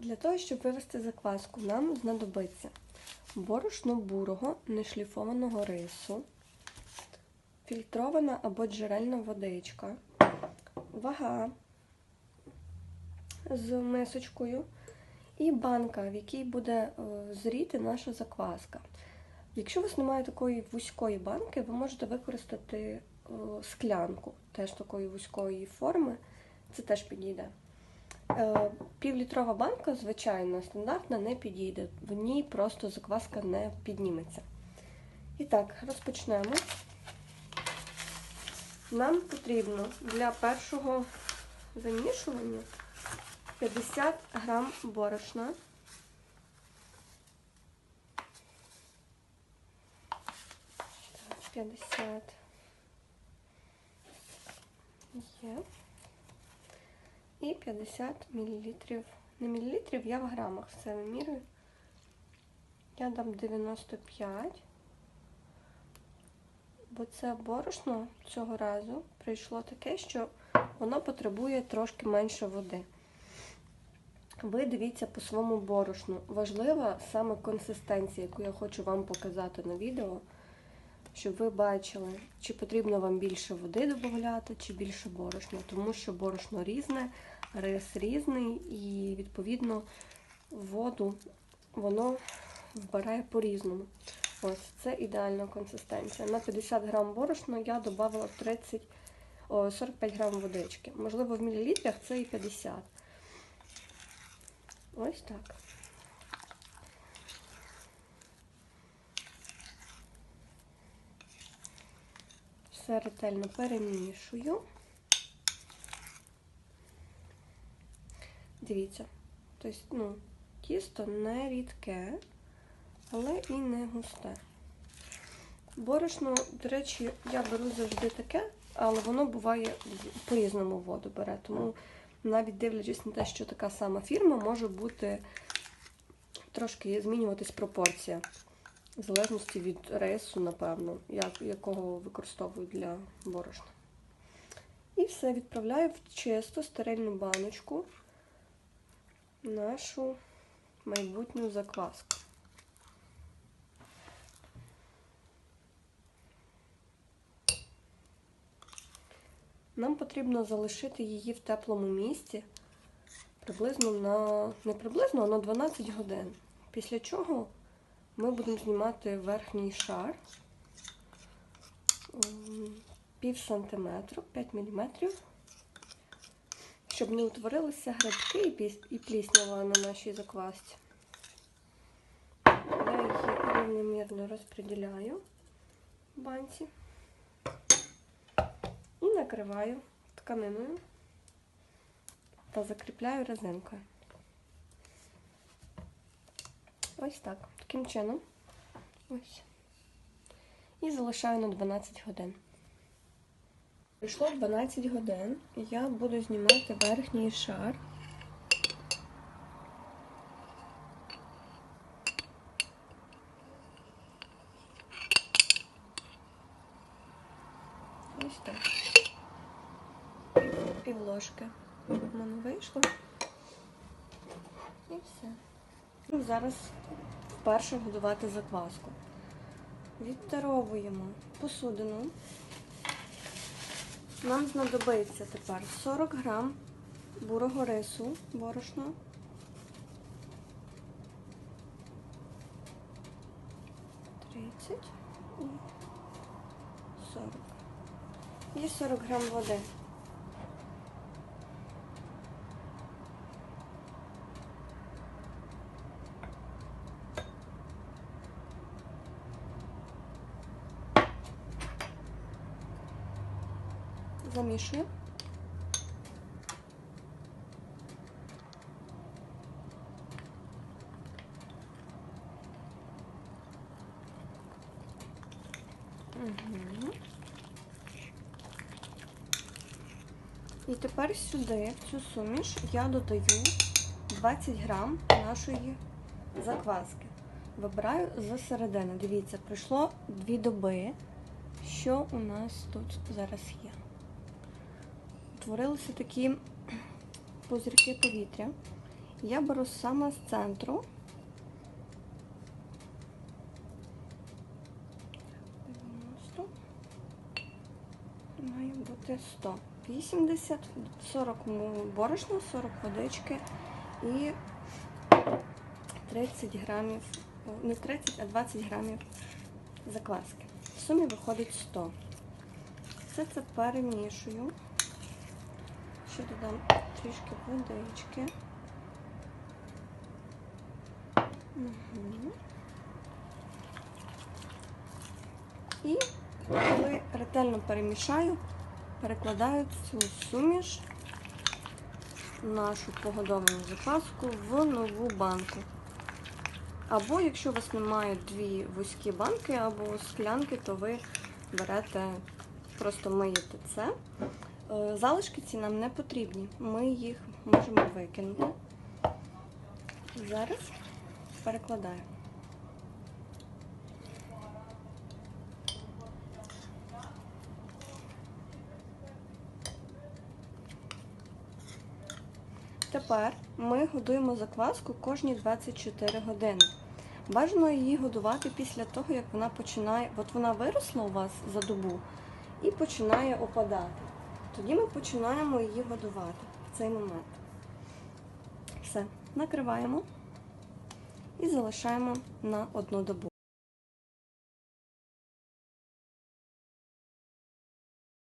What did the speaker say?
Для того, щоб вивести закваску, нам знадобиться борошно бурого нешліфованого рису, фільтрована або джерельна водичка, вага з мисочкою і банка, в якій буде е, зріти наша закваска. Якщо у вас немає такої вузької банки, ви можете використати е, склянку, теж такої вузької форми, це теж підійде. Е, Півлітрова банка, звичайно, стандартна, не підійде. В ній просто закваска не підніметься. І так, розпочнемо. Нам потрібно для першого замішування 50 грам борошна. Так, 50 є. І 50 мл. Не мілілітрів, я в грамах все вимірюю. Я дам 95. Бо це борошно цього разу прийшло таке, що воно потребує трошки менше води. Ви дивіться по своєму борошну. Важлива саме консистенція, яку я хочу вам показати на відео, щоб ви бачили, чи потрібно вам більше води додати, чи більше борошна, тому що борошно різне, рис різний, і, відповідно, воду воно вбирає по-різному. Ось, це ідеальна консистенція. На 50 грам борошна я додала 30, о, 45 грам водички. Можливо, в мілілітрах це і 50. Ось так. Все ретельно перемішую. Дивіться, тобто, ну, тісто не рідке, але і не густе. Борошно, до речі, я беру завжди таке, але воно буває по-різному воду бере. Тому навіть дивлячись на те, що така сама фірма, може бути трошки змінюватись пропорція. В залежності від рейсу, напевно, як, якого використовують для борошна. І все відправляю в чисту стерильну баночку нашу майбутню закваску. Нам потрібно залишити її в теплому місці приблизно на не приблизно, а на 12 годин. Після чого ми будемо знімати верхній шар пів сантиметру, 5 міліметрів, щоб не утворилися грибки і пліснява на нашій заквасці. Я її рівномірно розподіляю в банці і накриваю тканиною та закріпляю резинкою. Ось так, таким чином. Ось. І залишаю на 12 годин. Прийшло 12 годин, і я буду знімати верхній шар. Ось так. Пів ложки в мене вийшло. І все. Ну, Зараз вперше годувати закваску. Відтаровуємо посудину. Нам знадобиться тепер 40 грам бурого рису, борошна. Тридцять і 40. І 40 грам води. Замішую. Угу. І тепер сюди, в цю суміш, я додаю 20 грам нашої закваски. Вибираю з. Дивіться, пройшло 2 доби. Що у нас тут зараз є? Утворилися такі пузирки повітря. Я беру саме з центру. Має бути 100. 80, 40 борошна, 40 водички і 30 грамів, не 30, а 20 грамів закваски. В сумі виходить 100. Все це перемішую. Ще додам трішки водички. І коли ретельно перемішаю, перекладаю цю суміш, нашу погодовану запаску в нову банку. Або якщо у вас немає дві вузькі банки або склянки, то ви берете, просто миєте це. Е, Залишки ці нам не потрібні. Ми їх можемо викинути. Зараз перекладаю. Тепер ми годуємо закваску кожні 24 години. Бажано її годувати після того, як вона починає. От вона виросла у вас за добу і починає опадати. Тоді ми починаємо її годувати в цей момент. Все, накриваємо і залишаємо на одну добу.